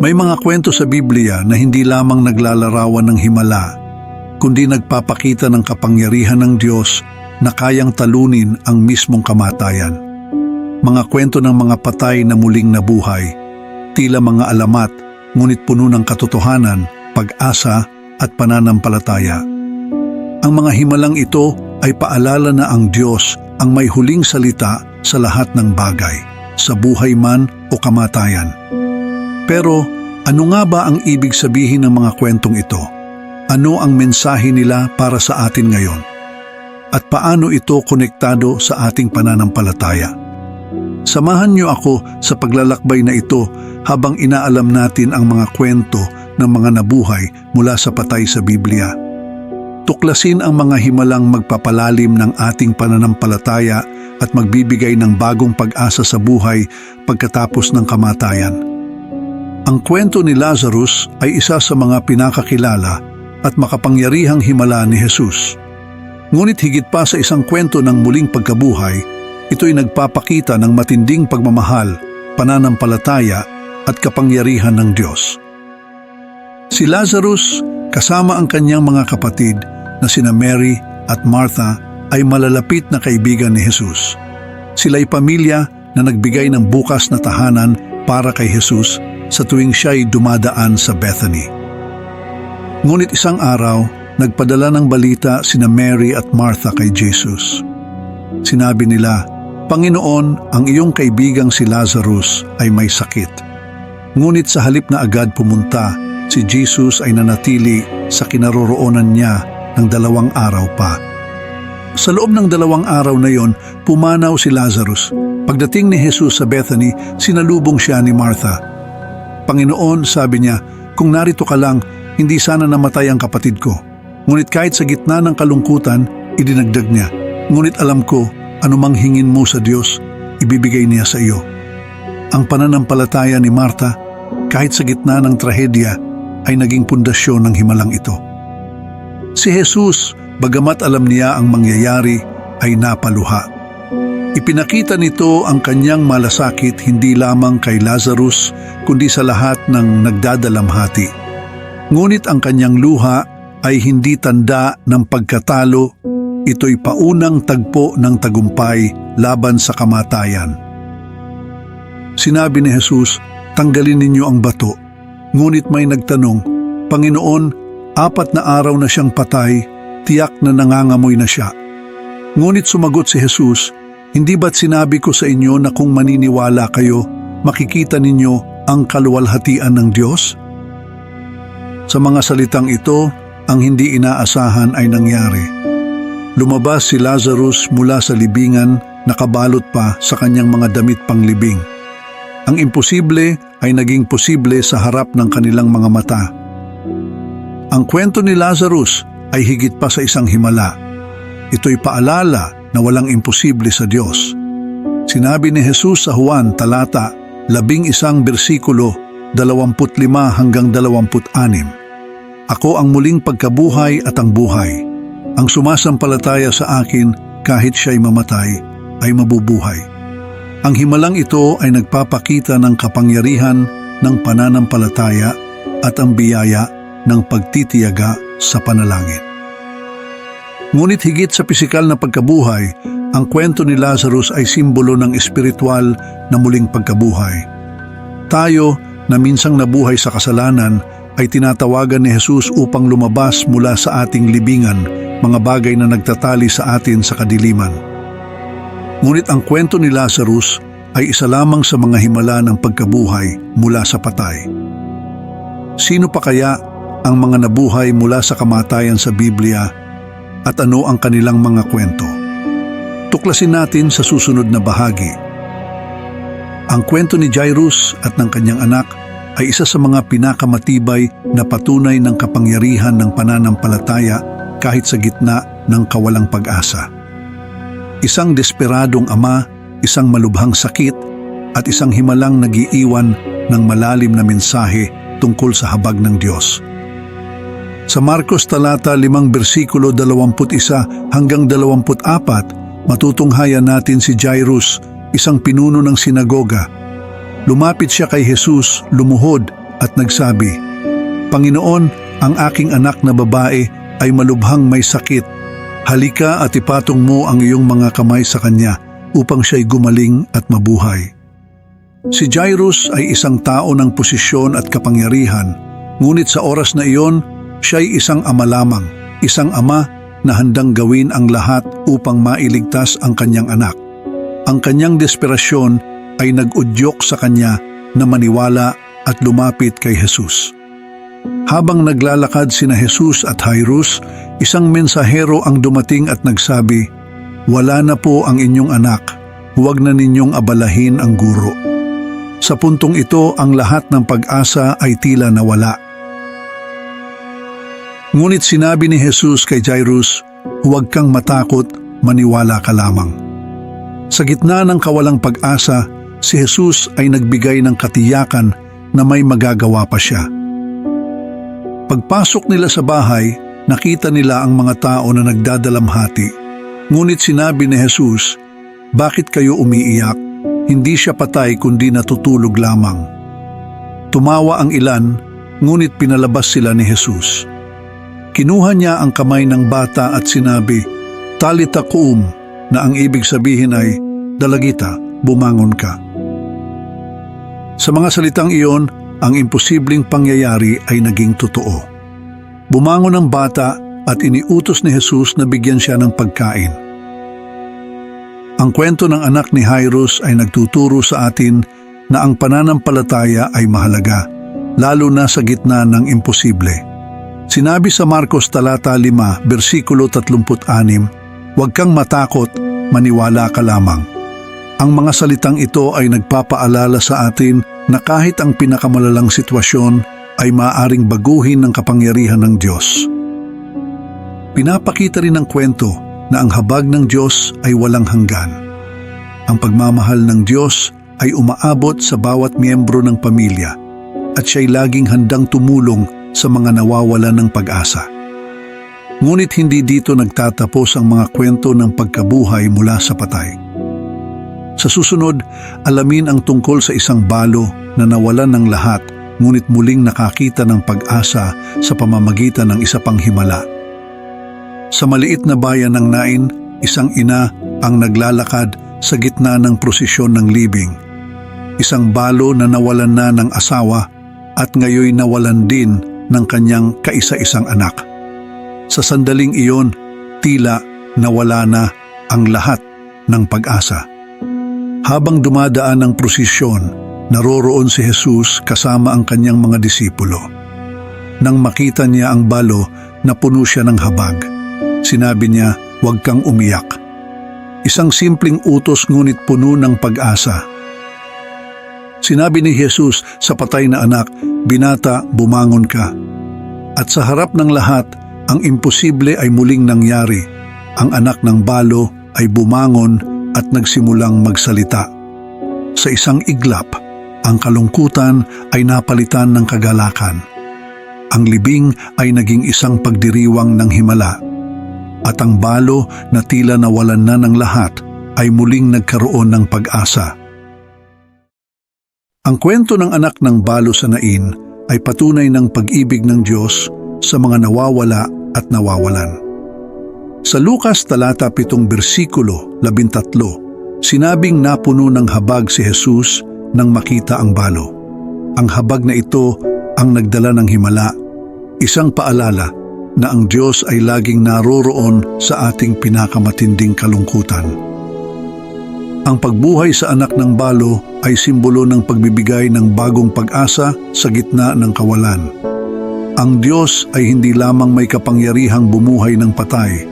May mga kwento sa Biblia na hindi lamang naglalarawan ng himala, kundi nagpapakita ng kapangyarihan ng Diyos na kayang talunin ang mismong kamatayan. Mga kwento ng mga patay na muling nabuhay, tila mga alamat, ngunit puno ng katotohanan, pag-asa at pananampalataya. Ang mga himalang ito ay paalala na ang Diyos ang may huling salita sa lahat ng bagay, sa buhay man o kamatayan. Pero ano nga ba ang ibig sabihin ng mga kwentong ito? Ano ang mensahe nila para sa atin ngayon? At paano ito konektado sa ating pananampalataya? Samahan niyo ako sa paglalakbay na ito habang inaalam natin ang mga kwento ng mga nabuhay mula sa patay sa Biblia. Tuklasin ang mga himalang magpapalalim ng ating pananampalataya at magbibigay ng bagong pag-asa sa buhay pagkatapos ng kamatayan. Ang kwento ni Lazarus ay isa sa mga pinakakilala at makapangyarihang himala ni Jesus. Ngunit higit pa sa isang kwento ng muling pagkabuhay, ito'y nagpapakita ng matinding pagmamahal, pananampalataya at kapangyarihan ng Diyos. Si Lazarus kasama ang kanyang mga kapatid na sina Mary at Martha ay malalapit na kaibigan ni Jesus. Sila'y pamilya na nagbigay ng bukas na tahanan para kay Jesus sa tuwing siya'y dumadaan sa Bethany. Ngunit isang araw, nagpadala ng balita sina Mary at Martha kay Jesus. Sinabi nila, Panginoon, ang iyong kaibigang si Lazarus ay may sakit. Ngunit sa halip na agad pumunta, si Jesus ay nanatili sa kinaroroonan niya ng dalawang araw pa. Sa loob ng dalawang araw na yon, pumanaw si Lazarus. Pagdating ni Jesus sa Bethany, sinalubong siya ni Martha. Panginoon, sabi niya, kung narito ka lang, hindi sana namatay ang kapatid ko. Ngunit kahit sa gitna ng kalungkutan, idinagdag niya. Ngunit alam ko, anumang hingin mo sa Diyos, ibibigay niya sa iyo. Ang pananampalataya ni Martha, kahit sa gitna ng trahedya, ay naging pundasyon ng himalang ito. Si Jesus, bagamat alam niya ang mangyayari, ay napaluha. Ipinakita nito ang kanyang malasakit hindi lamang kay Lazarus, kundi sa lahat ng nagdadalamhati. Ngunit ang kanyang luha ay hindi tanda ng pagkatalo, ito'y paunang tagpo ng tagumpay laban sa kamatayan. Sinabi ni Jesus, tanggalin ninyo ang bato. Ngunit may nagtanong, Panginoon, apat na araw na siyang patay, tiyak na nangangamoy na siya. Ngunit sumagot si Jesus, hindi ba't sinabi ko sa inyo na kung maniniwala kayo, makikita ninyo ang kaluwalhatian ng Diyos? Sa mga salitang ito, ang hindi inaasahan ay nangyari. Lumabas si Lazarus mula sa libingan, nakabalot pa sa kanyang mga damit panglibing. Ang imposible ay naging posible sa harap ng kanilang mga mata. Ang kwento ni Lazarus ay higit pa sa isang himala. Ito'y paalala na walang imposible sa Diyos. Sinabi ni Jesus sa Juan talata, labing isang bersikulo, 25 hanggang 26. Ako ang muling pagkabuhay at ang buhay. Ang sumasampalataya sa akin kahit siya'y mamatay, ay mabubuhay. Ang himalang ito ay nagpapakita ng kapangyarihan ng pananampalataya at ang biyaya ng pagtitiyaga sa panalangin. Ngunit higit sa pisikal na pagkabuhay, ang kwento ni Lazarus ay simbolo ng espiritual na muling pagkabuhay. Tayo na minsang nabuhay sa kasalanan ay tinatawagan ni Jesus upang lumabas mula sa ating libingan, mga bagay na nagtatali sa atin sa kadiliman. Ngunit ang kwento ni Lazarus ay isa lamang sa mga himala ng pagkabuhay mula sa patay. Sino pa kaya ang mga nabuhay mula sa kamatayan sa Biblia at ano ang kanilang mga kwento? Tuklasin natin sa susunod na bahagi. Ang kwento ni Jairus at ng kanyang anak ay isa sa mga pinakamatibay na patunay ng kapangyarihan ng pananampalataya kahit sa gitna ng kawalang pag-asa. Isang desperadong ama, isang malubhang sakit, at isang himalang nagiiwan ng malalim na mensahe tungkol sa habag ng Diyos. Sa Marcos talata 5 bersikulo 21 hanggang 24, matutunghayan natin si Jairus, isang pinuno ng sinagoga. Lumapit siya kay Jesus, lumuhod at nagsabi, Panginoon, ang aking anak na babae ay malubhang may sakit. Halika at ipatong mo ang iyong mga kamay sa kanya upang siya'y gumaling at mabuhay. Si Jairus ay isang tao ng posisyon at kapangyarihan, ngunit sa oras na iyon, siya'y isang ama lamang, isang ama na handang gawin ang lahat upang mailigtas ang kanyang anak. Ang kanyang desperasyon ay nag-udyok sa kanya na maniwala at lumapit kay Jesus. Habang naglalakad sina Jesus at Jairus, isang mensahero ang dumating at nagsabi, Wala na po ang inyong anak, huwag na ninyong abalahin ang guro. Sa puntong ito, ang lahat ng pag-asa ay tila nawala. Ngunit sinabi ni Jesus kay Jairus, Huwag kang matakot, maniwala ka lamang. Sa gitna ng kawalang pag-asa, si Jesus ay nagbigay ng katiyakan na may magagawa pa siya. Pagpasok nila sa bahay, nakita nila ang mga tao na nagdadalamhati. Ngunit sinabi ni Jesus, Bakit kayo umiiyak? Hindi siya patay kundi natutulog lamang. Tumawa ang ilan, ngunit pinalabas sila ni Jesus. Kinuha niya ang kamay ng bata at sinabi, Talita kuum, na ang ibig sabihin ay, Dalagita, bumangon ka. Sa mga salitang iyon, ang imposibleng pangyayari ay naging totoo. Bumangon ang bata at iniutos ni Jesus na bigyan siya ng pagkain. Ang kwento ng anak ni Jairus ay nagtuturo sa atin na ang pananampalataya ay mahalaga, lalo na sa gitna ng imposible. Sinabi sa Marcos talata 5, bersikulo 36, Huwag kang matakot, maniwala ka lamang. Ang mga salitang ito ay nagpapaalala sa atin na kahit ang pinakamalalang sitwasyon ay maaring baguhin ng kapangyarihan ng Diyos. Pinapakita rin ng kwento na ang habag ng Diyos ay walang hanggan. Ang pagmamahal ng Diyos ay umaabot sa bawat miyembro ng pamilya at siya'y laging handang tumulong sa mga nawawala ng pag-asa. Ngunit hindi dito nagtatapos ang mga kwento ng pagkabuhay mula sa patay. Sa susunod, alamin ang tungkol sa isang balo na nawalan ng lahat ngunit muling nakakita ng pag-asa sa pamamagitan ng isa pang himala. Sa maliit na bayan ng Nain, isang ina ang naglalakad sa gitna ng prosesyon ng libing. Isang balo na nawalan na ng asawa at ngayoy nawalan din ng kanyang kaisa-isang anak. Sa sandaling iyon, tila nawala na ang lahat ng pag-asa. Habang dumadaan ang prosesyon, naroroon si Jesus kasama ang kanyang mga disipulo. Nang makita niya ang balo, napuno siya ng habag. Sinabi niya, huwag kang umiyak. Isang simpleng utos ngunit puno ng pag-asa. Sinabi ni Jesus sa patay na anak, Binata, bumangon ka. At sa harap ng lahat, ang imposible ay muling nangyari. Ang anak ng balo ay bumangon at nagsimulang magsalita. Sa isang iglap, ang kalungkutan ay napalitan ng kagalakan. Ang libing ay naging isang pagdiriwang ng himala. At ang balo na tila nawalan na ng lahat ay muling nagkaroon ng pag-asa. Ang kwento ng anak ng balo sa Nain ay patunay ng pag-ibig ng Diyos sa mga nawawala at nawawalan. Sa Lukas talata 7 bersikulo 13, sinabing napuno ng habag si Jesus nang makita ang balo. Ang habag na ito ang nagdala ng himala, isang paalala na ang Diyos ay laging naroroon sa ating pinakamatinding kalungkutan. Ang pagbuhay sa anak ng balo ay simbolo ng pagbibigay ng bagong pag-asa sa gitna ng kawalan. Ang Diyos ay hindi lamang may kapangyarihang bumuhay ng patay,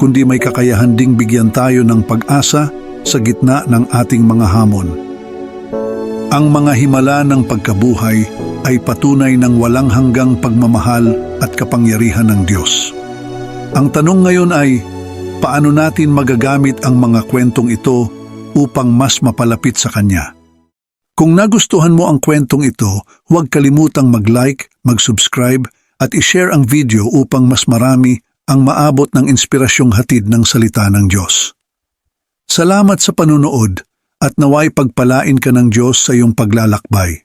kundi may kakayahan ding bigyan tayo ng pag-asa sa gitna ng ating mga hamon. Ang mga himala ng pagkabuhay ay patunay ng walang hanggang pagmamahal at kapangyarihan ng Diyos. Ang tanong ngayon ay, paano natin magagamit ang mga kwentong ito upang mas mapalapit sa Kanya? Kung nagustuhan mo ang kwentong ito, huwag kalimutang mag-like, mag-subscribe at i-share ang video upang mas marami ang maabot ng inspirasyong hatid ng salita ng Diyos. Salamat sa panunood at naway pagpalain ka ng Diyos sa iyong paglalakbay.